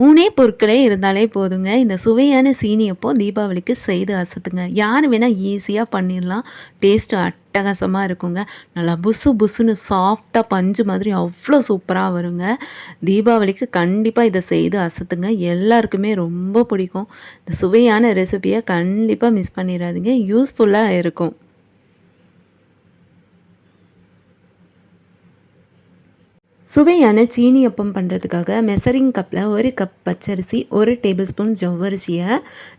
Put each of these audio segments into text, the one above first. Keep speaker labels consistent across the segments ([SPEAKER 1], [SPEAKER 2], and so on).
[SPEAKER 1] மூணே பொருட்களே இருந்தாலே போதுங்க. இந்த சுவையான சீனி அப்போ தீபாவளிக்கு செய்து அசத்துங்க. யார் வேணால் ஈஸியாக பண்ணிடலாம். டேஸ்ட்டு அட்டகாசமாக இருக்குங்க. நல்லா புசு புசுன்னு சாஃப்டாக பஞ்சு மாதிரி அவ்வளோ சூப்பராக வருங்க. தீபாவளிக்கு கண்டிப்பாக இதை செய்து அசத்துங்க. எல்லாருக்குமே ரொம்ப பிடிக்கும். இந்த சுவையான ரெசிபியை கண்டிப்பாக மிஸ் பண்ணிடாதீங்க. யூஸ்ஃபுல்லாக இருக்கும். சுவையான சீனி அப்பம் பண்ணுறதுக்காக மெசரிங் கப்பில் ஒரு கப் பச்சரிசி ஒரு டேபிள் ஸ்பூன் ஜவ்வரிசியை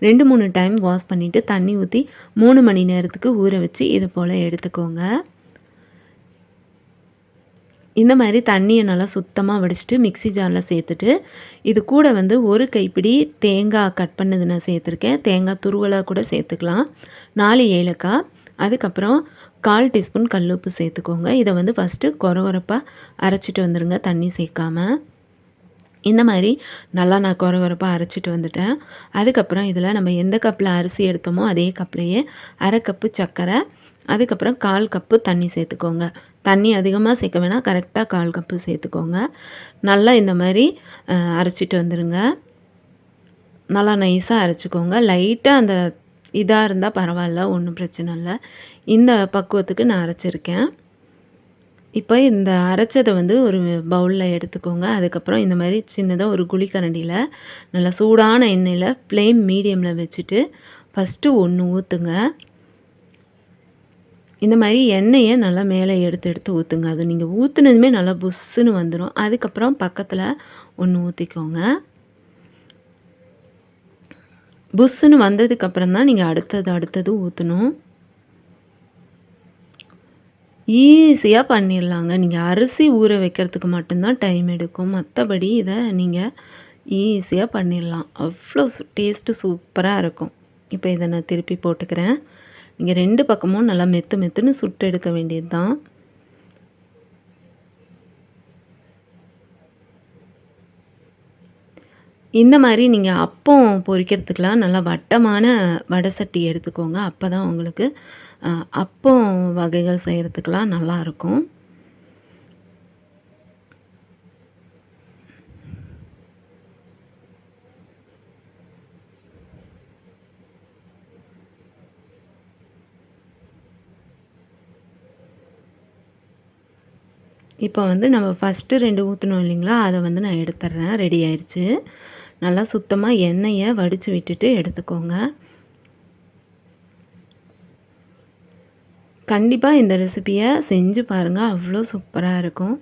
[SPEAKER 1] ரெண்டு மூணு டைம் வாஷ் பண்ணிவிட்டு தண்ணி ஊற்றி மூணு மணி நேரத்துக்கு ஊற வச்சு இது போல் எடுத்துக்கோங்க. இந்த மாதிரி தண்ணியை நல்லா சுத்தமாக வடிச்சிட்டு மிக்சி ஜாரில் சேர்த்துட்டு இது கூட வந்து ஒரு கைப்பிடி தேங்காய் கட் பண்ணது நான் சேர்த்துருக்கேன். தேங்காய் துருவலாக கூட சேர்த்துக்கலாம். நாலு ஏலக்காய் அதுக்கப்புறம் கால் டீஸ்பூன் கல் உப்பு சேர்த்துக்கோங்க. இதை வந்து ஃபஸ்ட்டு கொரகொரப்பாக அரைச்சிட்டு வந்துடுங்க தண்ணி சேர்க்காம. இந்த மாதிரி நல்லா நான் கொரகொரப்பாக அரைச்சிட்டு வந்துட்டேன். அதுக்கப்புறம் இதில் நம்ம எந்த கப்பில் அரிசி எடுத்தோமோ அதே கப்லேயே அரை கப்பு சர்க்கரை அதுக்கப்புறம் கால் கப்பு தண்ணி சேர்த்துக்கோங்க. தண்ணி அதிகமாக சேர்க்க வேணால் கரெக்டாக கால் கப்பு சேர்த்துக்கோங்க. நல்லா இந்த மாதிரி அரைச்சிட்டு வந்துடுங்க நல்லா நைஸாக அரைச்சிக்கோங்க. லைட்டாக அந்த இதாக இருந்தால் பரவாயில்ல ஒன்றும் பிரச்சனை இல்லை. இந்த பக்குவத்துக்கு நான் அரைச்சிருக்கேன். இப்போ இந்த அரைச்சதை வந்து ஒரு பவுலில் எடுத்துக்கோங்க. அதுக்கப்புறம் இந்த மாதிரி சின்னதாக ஒரு குழிக்கரண்டியில் நல்லா சூடான எண்ணெயில் ஃப்ளேம் மீடியமில் வச்சுட்டு ஃபஸ்ட்டு ஒன்று ஊற்றுங்க இந்த மாதிரி எண்ணெயை நல்லா மேலே எடுத்து எடுத்து ஊற்றுங்க அது நீங்கள் ஊற்றுனதுமே நல்லா புஷ்ஷுன்னு வந்துடும் அதுக்கப்புறம் பக்கத்தில் ஒன்று ஊற்றிக்கோங்க புஷ்ஷுன்னு வந்ததுக்கப்புறம் தான் நீங்கள் அடுத்தது அடுத்தது ஊற்றணும் ஈஸியாக பண்ணிடலாங்க. நீங்கள் அரிசி ஊற வைக்கிறதுக்கு மட்டும்தான் டைம் எடுக்கும். மற்றபடி இதை நீங்கள் ஈஸியாக பண்ணிடலாம். அவ்வளோ டேஸ்ட்டு சூப்பராக இருக்கும். இப்போ இதை நான் திருப்பி போட்டுக்கிறேன். நீங்கள் ரெண்டு பக்கமும் நல்லா மெத்து மெத்துன்னு சுட்டு எடுக்க வேண்டியது தான் இந்த மாதிரி நீங்கள் அப்பம் பொரிக்கிறதுக்கெலாம் நல்லா வட்டமான வடை சட்டி எடுத்துக்கோங்க. அப்போ தான் உங்களுக்கு அப்பம் வகைகள் செய்கிறதுக்கெலாம் நல்லாயிருக்கும் இப்போ வந்து நம்ம ஃபஸ்ட்டு ரெண்டு ஊற்றணும் இல்லைங்களா? அதை வந்து நான் எடுத்துட்றேன் ரெடி ஆயிடுச்சு நல்லா சுத்தமாக எண்ணெயை வடித்து விட்டுட்டு எடுத்துக்கோங்க. கண்டிப்பாக இந்த ரெசிப்பியை செஞ்சு பாருங்கள் அவ்வளோ சூப்பராக இருக்கும்.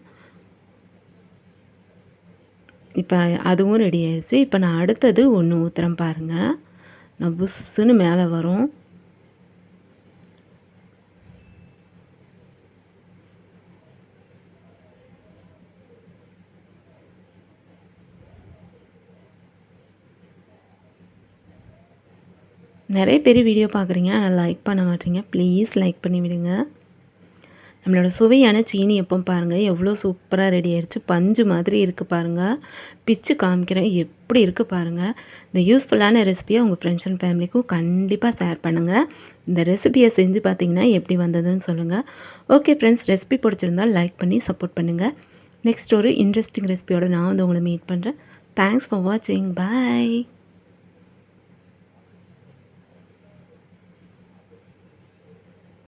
[SPEAKER 1] இப்போ அதுவும் ரெடி ஆயிடுச்சு இப்போ நான் அடுத்தது ஒன்று ஊற்றுறேன் பாருங்கள் நான் புஷ்ஷுன்னு மேலே வரும். நிறைய பேர் வீடியோ பார்க்குறீங்க ஆனால் லைக் பண்ண மாட்டீங்க. ப்ளீஸ் லைக் பண்ணி விடுங்க. நம்மளோட சுவையான சீனி எப்போ பாருங்கள் எவ்வளோ சூப்பராக ரெடி ஆயிடுச்சு பஞ்சு மாதிரி இருக்குது பாருங்கள் பிச்சு காமிக்கிறேன். எப்படி இருக்குது பாருங்கள் இந்த யூஸ்ஃபுல்லான ரெசிபியை உங்கள் ஃப்ரெண்ட்ஸ் அண்ட் ஃபேமிலிக்கும் கண்டிப்பாக ஷேர் பண்ணுங்கள் இந்த ரெசிபியை செஞ்சு பார்த்தீங்கன்னா எப்படி வந்ததுன்னு சொல்லுங்கள் ஓகே ஃப்ரெண்ட்ஸ் ரெசிபி பிடிச்சிருந்தால் லைக் பண்ணி சப்போர்ட் பண்ணுங்கள் நெக்ஸ்ட் ஒரு இன்ட்ரெஸ்டிங் ரெசிபியோட நான் வந்து உங்களை மீட் பண்ணுறேன் தேங்க்ஸ் ஃபார் வாட்சிங் பாய்